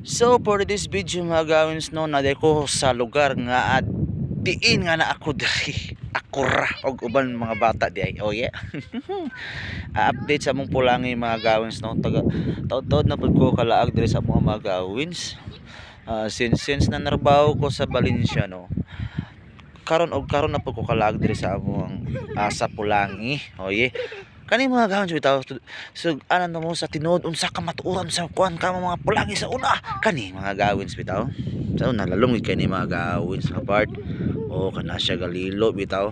So for this video mga gawins no naday ko sa lugar nga at diin nga na ako diri. Ako ra og uban mga bata di ay oh yeah. Update sa mong pulangi mga gawins no. Taga taud-taud na pud ko kalaag diri sa mga mga gawins. Ah, since since na narbaho ko sa Valencia no karon og karon na pud ko kalaag diri sa among ah, sa pulangi oh yeah kani mga gawin bitaw so anan mo sa tinuod unsa ka matuoran sa kuan ka mga pulangi sa una. Kani mga gawin bitaw sa una lalong kay mga gawin sa part. O kana siya galilo bitaw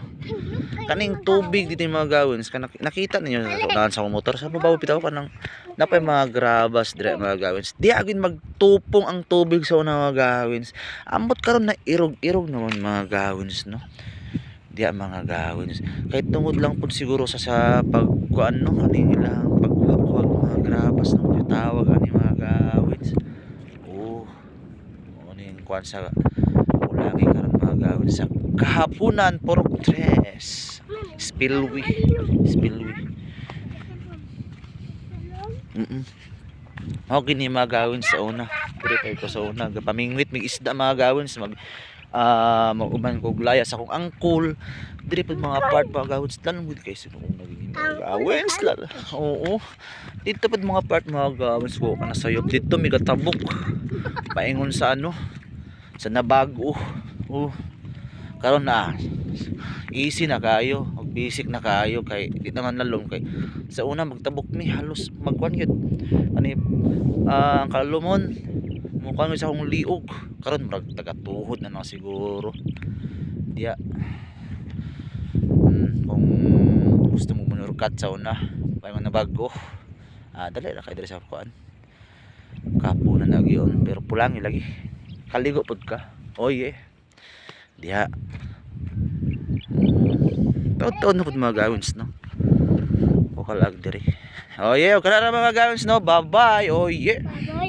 kaning tubig dito yung mga gawin ka nakita ninyo sa sa motor? Sa babaw bitaw kanang napay mga grabas dire mga gawin di agin magtupong ang tubig sa una mga gawin ambot karon na irog-irog naman mga gawin no diya mga gawin. Kahit tungod lang po siguro sa sa pagkuan no? Kaning ilang pagkuwag mga grabas no? Tawag ani mga gawin. Oh ano yung kuan sa ulangi karon mga gawin? Sa kahapunan porok tres spillway spillway mm -mm. Ako gini mga gawin sa una. Tayo ko sa una. Pamingwit mig isda mga gawin. Mag ah maguban ko glaya sa akong angkol. Dire pud mga part mga gawin sa tanan gud kay sino kung naging gawin sila. Oo. Dito pud mga part mga gawin ko kana sayop dito mi katabok. Paingon sa ano sa nabago. Oh. Karon na easy na kayo, mag basic na kayo kay di naman lalong kay sa una magtabok mi halos magkuan yun ani ah ang kalumon mukha sa akong liog. Karon murag tagatuhod na na siguro. Diya. Hmm, kung gusto mo manurkat sa una paingon na bago ah dali ra kay diri sa kuan. Kapo na nagyon pero pulangi lagi. Kaligo pud ka. Oh yeah diya taon-taon na pud mga gawins no? O kalag diri. Oh yeah o kana na mga gawins no? Bye bye yeah Bye-bye.